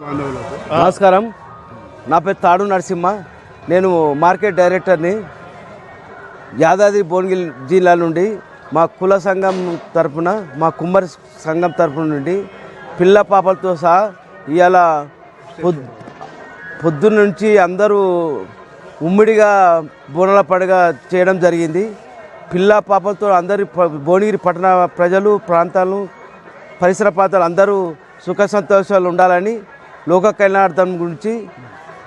నమస్కారం. నా పేరు తాడు నరసింహ. నేను మార్కెట్ డైరెక్టర్ని యాదాద్రి భువనగిరి జిల్లా నుండి మా కుల సంఘం తరపున మా కుమ్మరి సంఘం తరపున నుండి పిల్ల పాపలతో సహా ఇవాళ పొద్ పొద్దున్న నుంచి అందరూ ఉమ్మిడిగా బోనాల పండుగ చేయడం జరిగింది. పిల్ల పాపలతో అందరి భువనగిరి పట్టణ ప్రజలు ప్రాంతాలు పరిసర ప్రాంతాలు అందరూ సుఖ సంతోషాలు ఉండాలని లోక కళ్యాణార్థం గురించి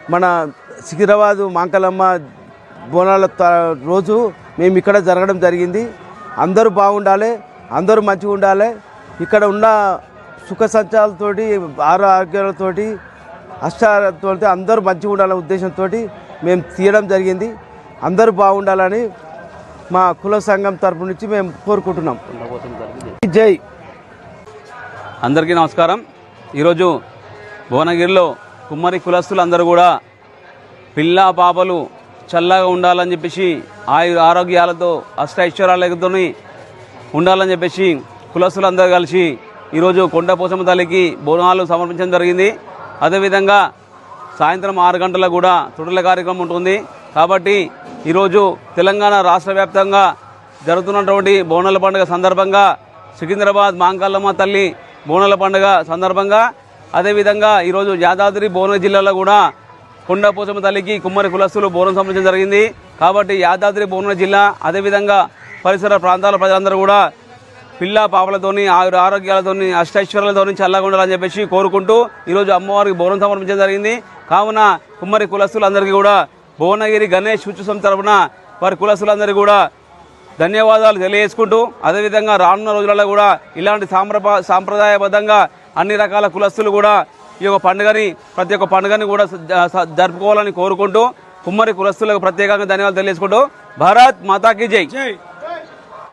మన సికింద్రాబాద్ మాంకలమ్మ బోనాల త- రోజు మేము ఇక్కడ జరగడం జరిగింది. అందరూ బాగుండాలి అందరూ మంచిగా ఉండాలి. ఇక్కడ ఉన్న సుఖ సంచాలతోటి ఆరోగ్యాలతోటి అష్టాలతో అందరూ మంచిగా ఉండాలనే ఉద్దేశంతో మేము తీయడం జరిగింది. అందరూ బాగుండాలని మా కుల సంఘం తరపు నుంచి మేము కోరుకుంటున్నాం. జై. అందరికీ నమస్కారం. ఈరోజు భువనగిరిలో కుమ్మరి కులస్తులందరూ కూడా పిల్ల పాపలు చల్లగా ఉండాలని చెప్పేసి ఆయు ఆరోగ్యాలతో అష్ట ఐశ్వర్యాలతో ఉండాలని చెప్పేసి కులస్తులందరూ కలిసి ఈరోజు కొండపోసమ్మ తల్లికి బోనాలు సమర్పించడం జరిగింది. అదేవిధంగా సాయంత్రం ఆరు గంటలకు కూడా తొడల కార్యక్రమం ఉంటుంది. కాబట్టి ఈరోజు తెలంగాణ రాష్ట్ర వ్యాప్తంగా జరుగుతున్నటువంటి బోనాల పండుగ సందర్భంగా సికింద్రాబాద్ మాంకల్లమ్మ తల్లి బోనాల పండుగ సందర్భంగా అదేవిధంగా ఈరోజు యాదాద్రి భువనగిరి జిల్లాలో కూడా కొండపోచమ్మ తల్లికి కుమ్మరి కులస్తులు బోనం సమర్పించడం జరిగింది. కాబట్టి యాదాద్రి భువన జిల్లా అదేవిధంగా పరిసర ప్రాంతాల ప్రజలందరూ కూడా పిల్ల పాపలతోని ఆయుర ఆరోగ్యాలతోని అష్టైశ్వర్యాలతోని చల్లగా ఉండాలని చెప్పేసి కోరుకుంటూ ఈరోజు అమ్మవారికి బోనం సమర్పించడం జరిగింది. కావున కుమ్మరి కులస్తులందరికీ కూడా భువనగిరి గణేష్ ఉత్సవం తరపున వారి కులస్తులందరికీ కూడా ధన్యవాదాలు తెలియజేసుకుంటూ అదేవిధంగా రానున్న రోజులలో కూడా ఇలాంటి సాంప్రప సాంప్రదాయబద్ధంగా అన్ని రకాల కులస్తులు కూడా ఈ యొక్క పండుగని ప్రతి ఒక్క పండుగని కూడా జరుపుకోవాలని కోరుకుంటూ కుమ్మరి కులస్తులకు ప్రత్యేకంగా ధన్యవాదాలు తెలియజేసుకుంటూ భారత్ మాతాకి జై.